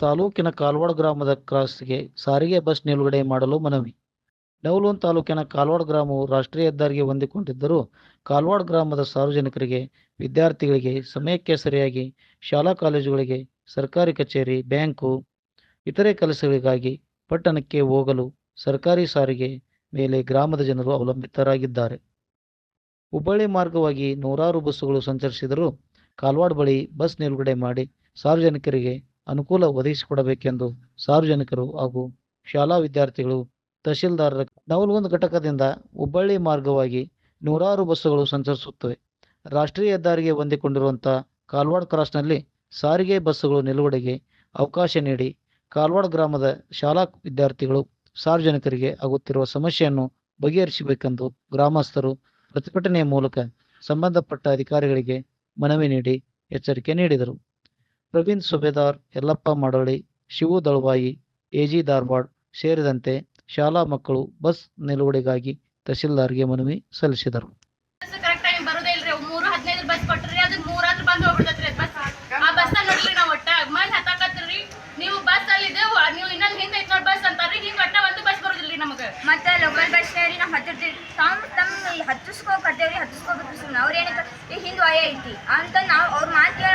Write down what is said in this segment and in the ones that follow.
ತಾಲೂಕಿನ ಕಾಲ್ವಾಡ್ ಗ್ರಾಮದ ಕ್ರಾಸ್ಗೆ ಸಾರಿಗೆ ಬಸ್ ನಿಲುಗಡೆ ಮಾಡಲು ಮನವಿ. ನವಲೂನ್ ತಾಲೂಕಿನ ಕಾಲ್ವಾಡ್ ಗ್ರಾಮವು ರಾಷ್ಟ್ರೀಯ ಹೆದ್ದಾರಿಗೆ ಹೊಂದಿಕೊಂಡಿದ್ದರೂ ಕಾಲ್ವಾಡ್ ಗ್ರಾಮದ ಸಾರ್ವಜನಿಕರಿಗೆ, ವಿದ್ಯಾರ್ಥಿಗಳಿಗೆ, ಸಮಯಕ್ಕೆ ಸರಿಯಾಗಿ ಶಾಲಾ ಕಾಲೇಜುಗಳಿಗೆ, ಸರ್ಕಾರಿ ಕಚೇರಿ, ಬ್ಯಾಂಕು, ಇತರೆ ಕೆಲಸಗಳಿಗಾಗಿ ಪಟ್ಟಣಕ್ಕೆ ಹೋಗಲು ಸರ್ಕಾರಿ ಸಾರಿಗೆ ಮೇಲೆ ಗ್ರಾಮದ ಜನರು ಅವಲಂಬಿತರಾಗಿದ್ದಾರೆ. ಹುಬ್ಬಳ್ಳಿ ಮಾರ್ಗವಾಗಿ ನೂರಾರು ಬಸ್ಸುಗಳು ಸಂಚರಿಸಿದರೂ ಕಾಲ್ವಾಡ್ ಬಳಿ ಬಸ್ ನಿಲುಗಡೆ ಮಾಡಿ ಸಾರ್ವಜನಿಕರಿಗೆ ಅನುಕೂಲ ಒದಗಿಸಿಕೊಡಬೇಕೆಂದು ಸಾರ್ವಜನಿಕರು ಹಾಗೂ ಶಾಲಾ ವಿದ್ಯಾರ್ಥಿಗಳು ತಹಶೀಲ್ದಾರರ ನವಲಗುಂದ ಘಟಕದಿಂದ ಹುಬ್ಬಳ್ಳಿ ಮಾರ್ಗವಾಗಿ ನೂರಾರು ಬಸ್ಸುಗಳು ಸಂಚರಿಸುತ್ತವೆ. ರಾಷ್ಟ್ರೀಯ ಹೆದ್ದಾರಿಗೆ ಹೊಂದಿಕೊಂಡಿರುವಂಥ ಕಾಲ್ವಾಡ್ ಕ್ರಾಸ್ನಲ್ಲಿ ಸಾರಿಗೆ ಬಸ್ಸುಗಳು ನಿಲುಗಡೆಗೆ ಅವಕಾಶ ನೀಡಿ ಕಾಲ್ವಾಡ್ ಗ್ರಾಮದ ಶಾಲಾ ವಿದ್ಯಾರ್ಥಿಗಳು ಸಾರ್ವಜನಿಕರಿಗೆ ಆಗುತ್ತಿರುವ ಸಮಸ್ಯೆಯನ್ನು ಬಗೆಹರಿಸಬೇಕೆಂದು ಗ್ರಾಮಸ್ಥರು ಪ್ರತಿಭಟನೆಯ ಮೂಲಕ ಸಂಬಂಧಪಟ್ಟ ಅಧಿಕಾರಿಗಳಿಗೆ ಮನವಿ ನೀಡಿ ಎಚ್ಚರಿಕೆ ನೀಡಿದರು. ಪ್ರವೀಣ್ ಸುಬೇದಾರ್ ಯಲ್ಲಪ್ಪ ಮಾಡೊಳ್ಳಿ ಶಿವು ದಳವಾಯಿ ಎಜಿ ಧಾರವಾಡ ಸೇರಿದಂತೆ ಶಾಲಾ ಮಕ್ಕಳು ಬಸ್ ನಿಲುಗಡೆಗಾಗಿ ತಹಶೀಲ್ದಾರ್ಗೆ ಮನವಿ ಸಲ್ಲಿಸಿದರು. ಬಸ್ ಕರೆಕ್ಟ್ ಟೈಮ್ ಬರೋದೇ ಇಲ್ರಿ ಅವ್ ಮೂರು ಹದಿನೈದು ಬಸ್ ಕೊಟ್ರಿ ಅದು ಮೂರಾದ್ರು ಬಂದು ಹೋಗ್ಬಿಡ್ತೈತ್ರಿ ಬಸ್ ಆ ಬಸ್ ನೋಡ್ರಿ ನಾವ್ ಒಟ್ಟ ಮಂದಿ ಹತ್ತಾಕತ್ರಿ ನೀವು ಬಸ್ ಅಲ್ಲಿ ಇದೇವು ನೀವು ಇನ್ನೊಂದ್ ಹಿಂದೆ ಐತ್ ನೋಡ್ ಬಸ್ ಅಂತಾರ್ರಿ ಹಿಂಗ್ ಒಟ್ಟ ಒಂದು ಬಸ್ ಬರೋದಿಲ್ರಿ ನಮಗ. ಮತ್ತೆ ಲೋಕಲ್ ಬಸ್ ರೀ ನಾವು ಹತ್ತಿರ್ತೀವಿ. ತಾವು ತಮ್ಮ ಹತ್ತಿಸ್ಕೋಕತ್ತೇವ್ರಿ ಹತ್ತಿಸ್ಕೋಬೇಕು ಸುಮ್ಮನೆ ಅವ್ರು ಏನಂತ ಈ ಹಿಂದೆ ವಯ ಐತಿ ಅಂತ ನಾವು ಅವ್ರ ಮಾತು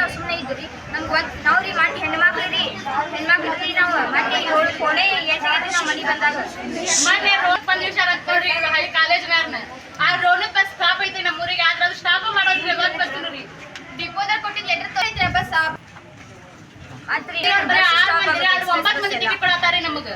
ಇದ್ರಿ ನಮ್ಗೆ ಒಂದು ನಾವು ರೀ ಮಾಡಿ ಹೆಣ್ಮಕ್ಳು ರೀ. ಹೆಣ್ಮಕ್ಳು ರೀ ನಾವು ಮತ್ತೆ ಏಳು ಕೋಣೆ ಎಂಟಾಗೈತಿ ನಾವು ಮನೆ ಬಂದಾಗ. ಮೊನ್ನೆ ರೋಡ್ ಬಂದ್ ನಿಮಿಷ ನೋಡ್ರಿ ಹೈ ಕಾಲೇಜ್ ಮ್ಯಾರ್ನ. ಆ ರೋಡ್ ಬಸ್ ಸ್ಟಾಪ್ ಐತಿ ನಮ್ಮೂರಿಗೆ ಆದ್ರೆ ಅದು ಸ್ಟಾಪ್ ಮಾಡೋದ್ರಿ ಇವತ್ತು ಬರ್ತೀನಿ ಡಿಪೋದಾಗ ಕೊಟ್ಟಿದ್ದು ಲೆಟರ್ ತೊಗೊಳೈತ್ರಿ ಬಸ್ ಆ ಬಸ್ ಸ್ಟಾಪ್ ಮಂದಿ ಒಂಬತ್ತು ಮಂದಿ ಟಿಕೆಟ್ ಕೊಡತಾರಿ ನಮಗ.